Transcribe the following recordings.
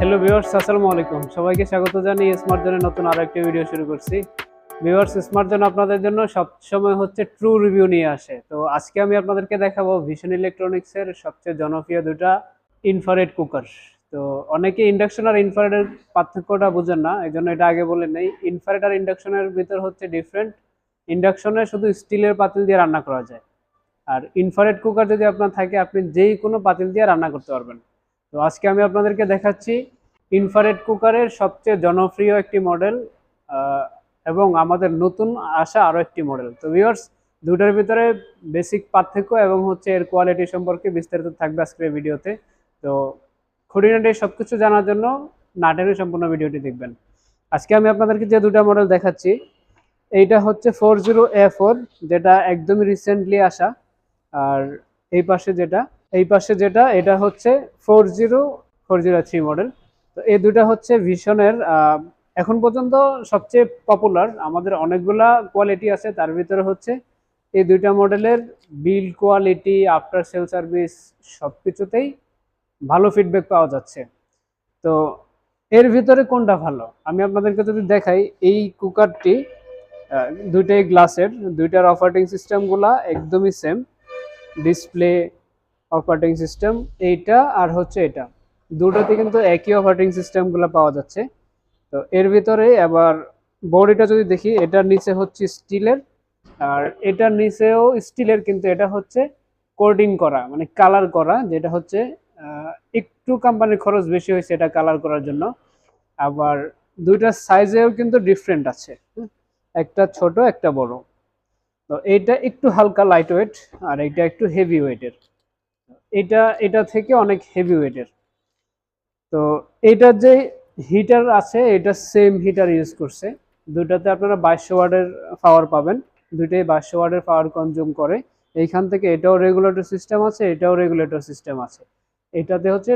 Hello viewers আসসালামু আলাইকুম। সবাইকে স্বাগত জানিয়ে স্মার্ট জোনের নতুন আরও একটি ভিডিও শুরু করছি। ভিউয়ার্স স্মার্ট জোন আপনাদের জন্য সব সময় হচ্ছে ট্রু রিভিউ নিয়ে আসে। তো আজকে আমি আপনাদেরকে দেখাবো ভিশন ইলেকট্রনিক্সের সবচেয়ে জনপ্রিয় দুটা ইনফারেড কুকার তো অনেকে ইন্ডাকশন আর ইনফারেডের পার্থক্যটা বুঝেন না এই জন্য এটা আগে বলে নেই। ইনফারেড আর ইন্ডাকশনের ভিতর হচ্ছে ডিফারেন্ট ইন্ডাকশনে শুধু স্টিলের পাতিল দিয়ে রান্না করা যায়। আর ইনফারেড কুকার যদি আপনার থাকে, আপনি যেই কোনো পাতিল দিয়ে রান্না করতে পারবেন। তো আজকে আমি আপনাদেরকে দেখাচ্ছি ইনফারেড কুকারের সবচেয়ে জনপ্রিয় একটি মডেল এবং আমাদের নতুন আসা আরও একটি মডেল তো ভিউয়ার্স দুটার ভিতরে বেসিক পার্থক্য এবং হচ্ছে এর কোয়ালিটি সম্পর্কে বিস্তারিত থাকবে আজকের ভিডিওতে। তো খুঁটিনাটি সব কিছু জানার জন্য নাটেনের সম্পূর্ণ ভিডিওটি দেখবেন। আজকে আমি আপনাদেরকে যে দুটা মডেল দেখাচ্ছি, এইটা হচ্ছে ফোর জিরো এ ফোর যেটা একদমই রিসেন্টলি আসা, আর এই পাশে যেটা এই পাশে যেটা, এটা হচ্ছে four zero four zero three model. তো এই দুটা হচ্ছে ভিশনের এখন পর্যন্ত সবচেয়ে পপুলার আমাদের অনেকগুলা কোয়ালিটি আছে, তার ভিতরে হচ্ছে এই দুইটা মডেলের build quality after sale service সব কিছুতেই ভালো ফিডব্যাক পাওয়া যাচ্ছে। তো এর ভিতরে কোনটা ভালো? আমি আপনাদেরকে যদি দেখাই, এই কুকারটি দুইটাই গ্লাসের দুইটার অপারেটিং সিস্টেমগুলা একদমই সেম ডিসপ্লে অপারেটিং সিস্টেম এইটা আর হচ্ছে এটা। দুটোতে কিন্তু একই অপারেটিং সিস্টেমগুলো পাওয়া যাচ্ছে। তো এর ভিতরে আবার বডিটা যদি দেখি, এটার নিচে হচ্ছে স্টিলের, আর এটার নিচেও স্টিলের কিন্তু এটা হচ্ছে কোডিং করা মানে কালার করা, যেটা হচ্ছে একটু কোম্পানির খরচ বেশি হয়েছে এটা কালার করার জন্য। আবার দুইটা সাইজেও কিন্তু ডিফারেন্ট আছে। একটা ছোট, একটা বড়। তো এইটা একটু হালকা লাইট ওয়েট আর এইটা একটু হেভি ওয়েটের এটা এটা থেকে অনেক হেভি ওয়েটের তো এইটার যে হিটার আছে, এটা সেম হিটার ইউজ করছে। দুটাতে আপনারা বাইশশো ওয়ার্ডের পাওয়ার পাবেন। দুইটাই বাইশশো ওয়ার্ডের পাওয়ার কনজিউম করে। এইখান থেকে এটাও রেগুলেটর সিস্টেম আছে, এটাও রেগুলেটর সিস্টেম আছে। এটাতে হচ্ছে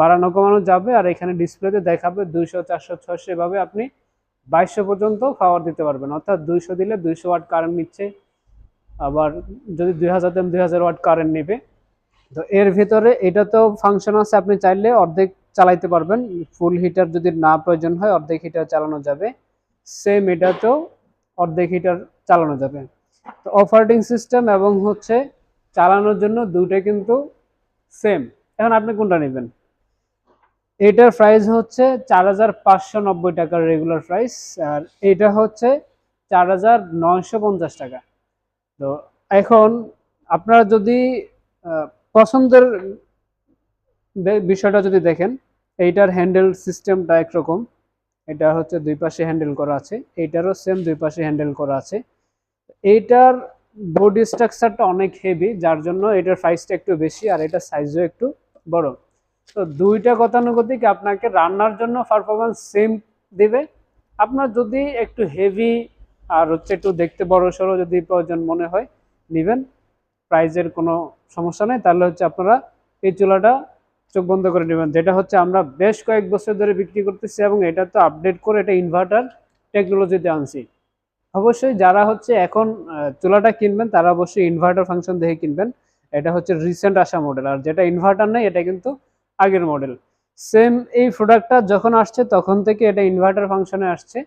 বাড়ানো কমানো যাবে আর এখানে ডিসপ্লেতে দেখাবে দুইশো, চারশো ছশো এভাবে আপনি বাইশশো পর্যন্ত পাওয়ার দিতে পারবেন। অর্থাৎ দুইশো দিলে দুইশো ওয়াট কারেন্ট নিচ্ছে। আবার যদি দুই হাজার দেন দুই হাজার ওয়াট কারেন্ট নেবে। তো এর ভিতরে এটা তো ফাংশন আছে, আপনি চাইলে অর্ধেক চালাইতে পারবেন। ফুল হিটার যদি না প্রয়োজন হয়, অর্ধেক হিটার চালানো যাবে। সেম এটা তো অর্ধেক হিটার চালানো যাবে। তো অপারেটিং সিস্টেম এবং হচ্ছে চালানোর জন্য দুটোই কিন্তু সেম এখন আপনি কোনটা নেবেন? এটার প্রাইস হচ্ছে চার হাজার পাঁচশো নব্বই টাকার রেগুলার প্রাইস আর এটা হচ্ছে চার হাজার নয়শো পঞ্চাশ টাকা। তো এখন আপনারা যদি পছন্দের বিষয়টা যদি দেখেন, এইটার হ্যান্ডেল সিস্টেমটা একরকম। এটা হচ্ছে দুই পাশে হ্যান্ডেল করা আছে, এইটারও সেম দুই পাশে হ্যান্ডেল করা আছে। এইটার বডি স্ট্রাকচারটা অনেক হেভি যার জন্য এটার প্রাইসটা একটু বেশি আর এটার সাইজও একটু বড়। তো দুইটা গতানুগতিক আপনাকে রান্নার জন্য পারফরমেন্স সেম দেবে। আপনার যদি একটু হেভি আর হচ্ছে একটু দেখতে বড় সড়ো যদি প্রয়োজন মনে হয়, নেবেন। প্রাইজের কোনো সমস্যা নেই, তাহলে হচ্ছে আপনারা এই চুলাটা চোখ বন্ধ করে নেবেন। যেটা হচ্ছে আমরা বেশ কয়েক বছর ধরে বিক্রি করতেছি এবং এটা তো আপডেট করে এটা ইনভার্টার টেকনোলজিতে আনছি। অবশ্যই যারা হচ্ছে এখন চুলাটা কিনবেন, তারা অবশ্যই ইনভার্টার ফাংশন দেখে কিনবেন। এটা হচ্ছে রিসেন্ট আসা মডেল আর যেটা ইনভার্টার নেই, এটা কিন্তু আগের মডেল সেম এই প্রোডাক্টটা যখন আসছে, তখন থেকে এটা ইনভার্টার ফাংশনে আসছে।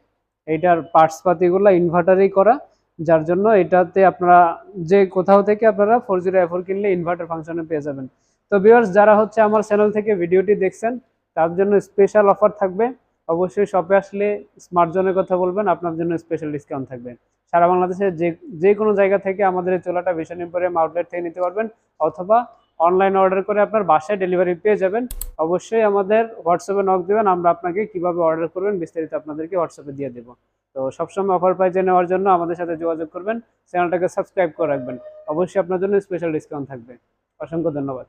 এইটার পার্টস পাতিগুলো ইনভার্টারেই করা। যার জন্য এটাতে আপনারা যে কোথাও থেকে আপনারা ফোর জিরো এফোর কিনলে ইনভার্টার ফাংশনে পেয়ে যাবেন। তো ভিউয়ার্স যারা হচ্ছে আমার চ্যানেল থেকে ভিডিওটি দেখছেন, তার জন্য স্পেশাল অফার থাকবে। অবশ্যই শপে আসলে স্মার্ট জোনের কথা বলবেন, আপনার জন্য স্পেশাল ডিসকাউন্ট থাকবে। সারা বাংলাদেশে যে যে কোনো জায়গা থেকে আমাদের চোলাটা ভীষণ এম্পোরিয়াম আউটলেট থেকে নিতে পারবেন, অথবা অনলাইন অর্ডার করে আপনার বাসায় ডেলিভারি পেয়ে যাবেন। অবশ্যই আমাদের হোয়াটসঅ্যাপে নক দেবেন, আমরা আপনাকে কীভাবে অর্ডার করবেন বিস্তারিত আপনাদেরকে হোয়াটসঅ্যাপে দিয়ে দেবো। তো সবসময় অফার প্রাইজে নেওয়ার জন্য আমাদের সাথে যোগাযোগ করবেন চ্যানেলটাকে সাবস্ক্রাইব করে রাখবেন। অবশ্যই আপনার জন্য স্পেশাল ডিসকাউন্ট থাকবে। অসংখ্য ধন্যবাদ।